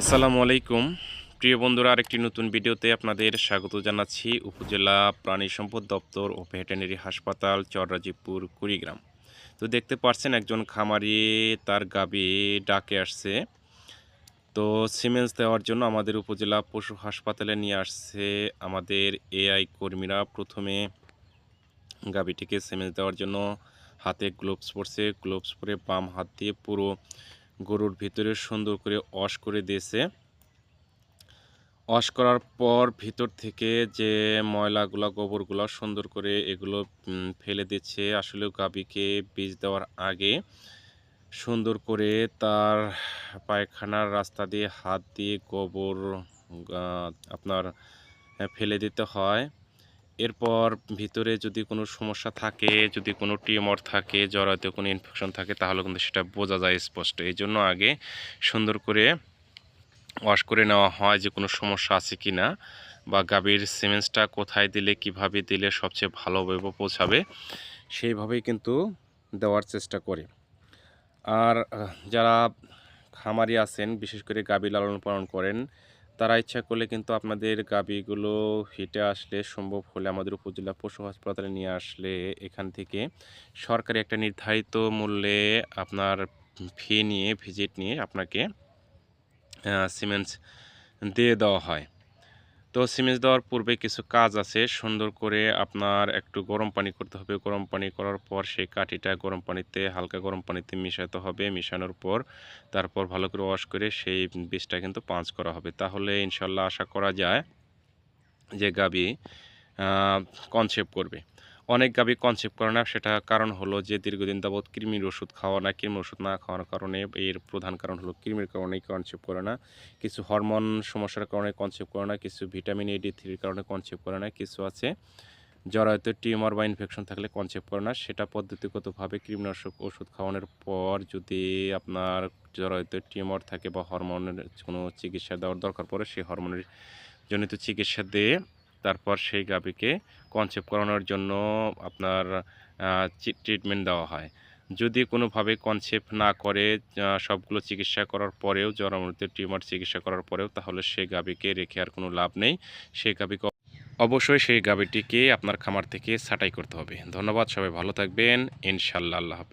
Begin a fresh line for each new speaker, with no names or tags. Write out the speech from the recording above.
আসসালামু আলাইকুম। প্রিয় বন্ধুরা, আরেকটি নতুন ভিডিওতে আপনাদের স্বাগত জানাচ্ছি। উপজেলা প্রাণী সম্পদ দপ্তর ও ভেটেরিনারি হাসপাতাল, চররাজীবপুর, কুড়িগ্রাম। তো দেখতে পাচ্ছেন, একজন খামারি তার গাবি ডাকে আসছে। তো সিমেন্স দেওয়ার জন্য আমাদের উপজেলা পশু হাসপাতালে নিয়ে আসছে আমাদের এআই কর্মীরা। প্রথমে গাবিটিকে সিমেন্স দেওয়ার জন্য হাতে গ্লোভস পরছে। গ্লোভস পরে বাম হাত দিয়ে পুরো গরুর ভিতরে সুন্দর করে অশ করে দিয়েছে। অশ করার পর ভিতর থেকে যে ময়লাগুলো, গোবরগুলো সুন্দর করে এগুলো ফেলে দিচ্ছে। আসলে গাবিকে বীজ দেওয়ার আগে সুন্দর করে তার পায়খানার রাস্তা দিয়ে হাত দিয়ে গোবর আপনার ফেলে দিতে হয়। এরপর ভিতরে যদি কোনো সমস্যা থাকে, যদি কোনো টিউমার থাকে জরাতে কোনো ইনফেকশন থাকে, তাহলে কিন্তু সেটা বোঝা যায় স্পষ্ট। এই জন্য আগে সুন্দর করে ওয়াশ করে নেওয়া হয় যে কোনো সমস্যা আছে কি না বা গাভীর সিমেন্সটা কোথায় দিলে, কীভাবে দিলে সবচেয়ে ভালোভাবে পৌঁছাবে, সেইভাবেই কিন্তু দেওয়ার চেষ্টা করে। আর যারা খামারি আছেন, বিশেষ করে গাভী লালন পালন করেন তারা ইচ্ছা করলে কিন্তু আপনাদের গাবিগুলো হেঁটে আসলে সম্ভব হলে আমাদের উপজেলা পশু হাসপাতালে নিয়ে আসলে এখান থেকে সরকারি একটা নির্ধারিত মূল্যে আপনার ফি নিয়ে ভিজিট নিয়ে আপনাকে সিমেন্টস দিয়ে দেওয়া হয়। তো সিমেজ দেওয়ার পূর্বে কিছু কাজ আছে। সুন্দর করে আপনার একটু গরম পানি করতে হবে। গরম পানি করার পর সেই কাঠিটা গরম পানিতে, হালকা গরম পানিতে মিশাতে হবে মিশানোর পর। তারপর ভালো করে ওয়াশ করে সেই বীজটা কিন্তু পাঁচ করা হবে। তাহলে ইনশাল্লাহ আশা করা যায় যে গাবি কনসেপ্ট করবে। অনেক গাবি কনসেপ্ট করে না, সেটা কারণ হলো যে দীর্ঘদিন যাবৎ কৃমির ওষুধ খাওয়া না, কৃমির ওষুধ না খাওয়ার কারণে এর প্রধান কারণ হলো কৃমির কারণে কনসেপ্ট করে না। কিছু হরমোন সমস্যার কারণে কনসেপ্ট করে না, কিছু ভিটামিন এ ডি থ্রির কারণে কনসেপ্ট করে না, কিছু আছে জরায়ুতে টিউমার বা ইনফেকশন থাকলে কনসেপ্ট করে না, সেটা পদ্ধতিগতভাবে কৃমিনাশক ওষুধ খাওয়ানোর পর যদি আপনার জরায়ুতে টিউমার থাকে বা হরমোনের কোনো চিকিৎসা দেওয়ার দরকার পড়ে, সেই হরমোনের জনিত চিকিৎসা দিয়ে তারপর সেই গাভীকে কনসেপ্ট করানোর জন্য আপনার ট্রিটমেন্ট দেওয়া হয়। যদি কোনোভাবে কনসেপ্ট না করে সবগুলো চিকিৎসা করার পরেও জরামূর্তির টিউমার চিকিৎসা করার পরেও, তাহলে সেই গাভীকে রেখে আর কোনো লাভ নেই। সেই গাভীকে অবশ্যই সেই গাভীটিকে আপনার খামার থেকে ছাঁটাই করতে হবে। ধন্যবাদ, সবাই ভালো থাকবেন। ইনশাল্লাহ আল্লাহ হাফেজ।